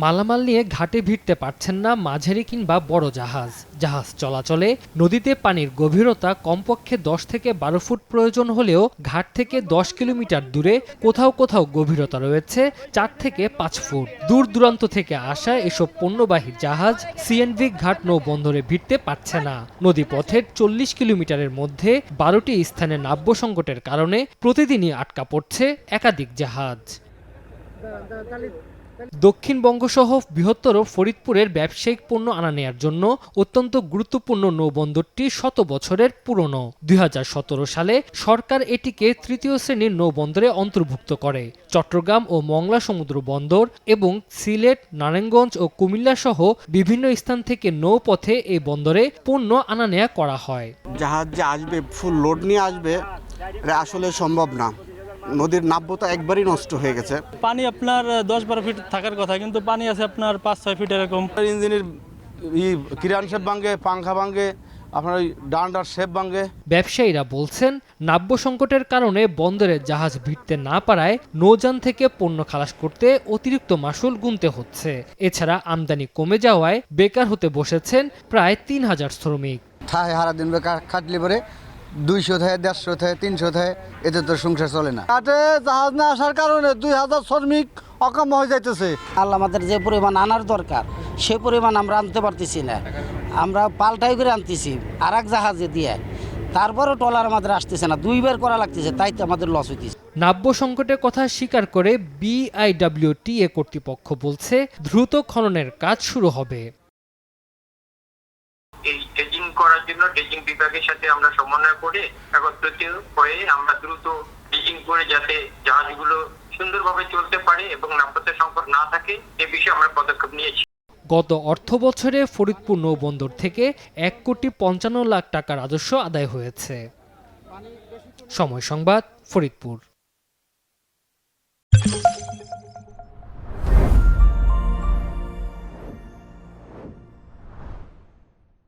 মালামাল নিয়ে ঘাটে ভিড়তে পারছেন না মাঝারি কিংবা বড় জাহাজ। জাহাজ চলাচলে নদীতে পানির গভীরতা কমপক্ষে দশ থেকে বারো ফুট প্রয়োজন হলেও ঘাট থেকে দশ কিলোমিটার দূরে কোথাও কোথাও গভীরতা রয়েছে চার থেকে পাঁচ ফুট। দূর দূরান্ত থেকে আসা এসব পণ্যবাহী জাহাজ সিএনভি ঘাট নৌবন্দরে ভিড়তে পারছে না। নদীপথের চল্লিশ কিলোমিটারের মধ্যে বারোটি স্থানে নাব্য সংকটের কারণে প্রতিদিনই আটকা পড়ছে একাধিক জাহাজ। দক্ষিণবঙ্গসহ বৃহত্তর ফরিদপুরের ব্যবসায়িক পণ্য আনা নেয়ার জন্য অত্যন্ত গুরুত্বপূর্ণ নৌবন্দরটি শত বছরের পুরনো। দুই হাজার সতেরো সালে সরকার এটিকে তৃতীয় শ্রেণির নৌবন্দরে অন্তর্ভুক্ত করে। চট্টগ্রাম ও মংলা সমুদ্র বন্দর এবং সিলেট, নারায়ণগঞ্জ ও কুমিল্লা সহ বিভিন্ন স্থান থেকে নৌপথে এই বন্দরে পণ্য আনা নেয়া করা হয়। জাহাজ যে আসবে ফুল লোড নিয়ে আসবে আসলে সম্ভব না। নদীর নাব্যতা একবারই নষ্ট হয়ে গেছে। পানি আপনার দশ বারো ফিট থাকার কথা কিন্তু পানি আছে আপনার পাঁচ ছয় ফিট এরকম। ইঞ্জিনের ই কিরান শেপ ভাঙ্গে পাংখা ভাঙ্গে আপনার ওই ডান্ডার শেপ ভাঙ্গে ব্যবসায়ীরা বলছেন নাব্য সংকটের কারণে বন্দরে জাহাজ ভিড়তে না পারায় নৌযান থেকে পণ্য খালাস করতে অতিরিক্ত মাসুল গুনতে হচ্ছে। এছাড়া আমদানি কমে যাওয়ায় বেকার হতে বসেছেন প্রায় তিন হাজার শ্রমিক। ঠায় হারা দিন বেকার খাটলি পরে দুইশো থেকে দেড়শো থেকে তিনশো থেকে এতে তো সংসার চলে না। ঘাটে জাহাজ না আসার কারণে দুই হাজার শ্রমিক অকাম হয়ে যাইতেছে। আল্লাহ আমাদের যে পরিমাণ আনার দরকার সে পরিমাণ আমরা আনতে পারতেছি না। আমরা পাল্টাই করে আনতেছি আর এক জাহাজে দিয়ে। তারপরও টলার আমাদের আসতেছে না দুইবার করা লাগতেছে তাই তো আমাদের লস হইতেছে। নাব্য সংকটের কথা স্বীকার করে বিআইডব্লিউটিএ কর্তৃপক্ষ বলছে দ্রুত খননের কাজ শুরু হবে। এই করার জন্য ড্রেজিং বিভাগের সাথে আমরা সমন্বয় করে একত্রিত হয়ে আমরা দ্রুত ড্রেজিং করে যাতে জাহাজগুলো সুন্দরভাবে চলতে পারে এবং নাব্যতা সংকট না থাকে, এ বিষয়ে আমরা পদক্ষেপ নিয়েছি। গত অর্থ বছরে ফরিদপুর নৌবন্দর থেকে এক কোটি পঞ্চান্ন লাখ টাকা রাজস্ব আদায় হয়েছে। সময় সংবাদ, ফরিদপুর।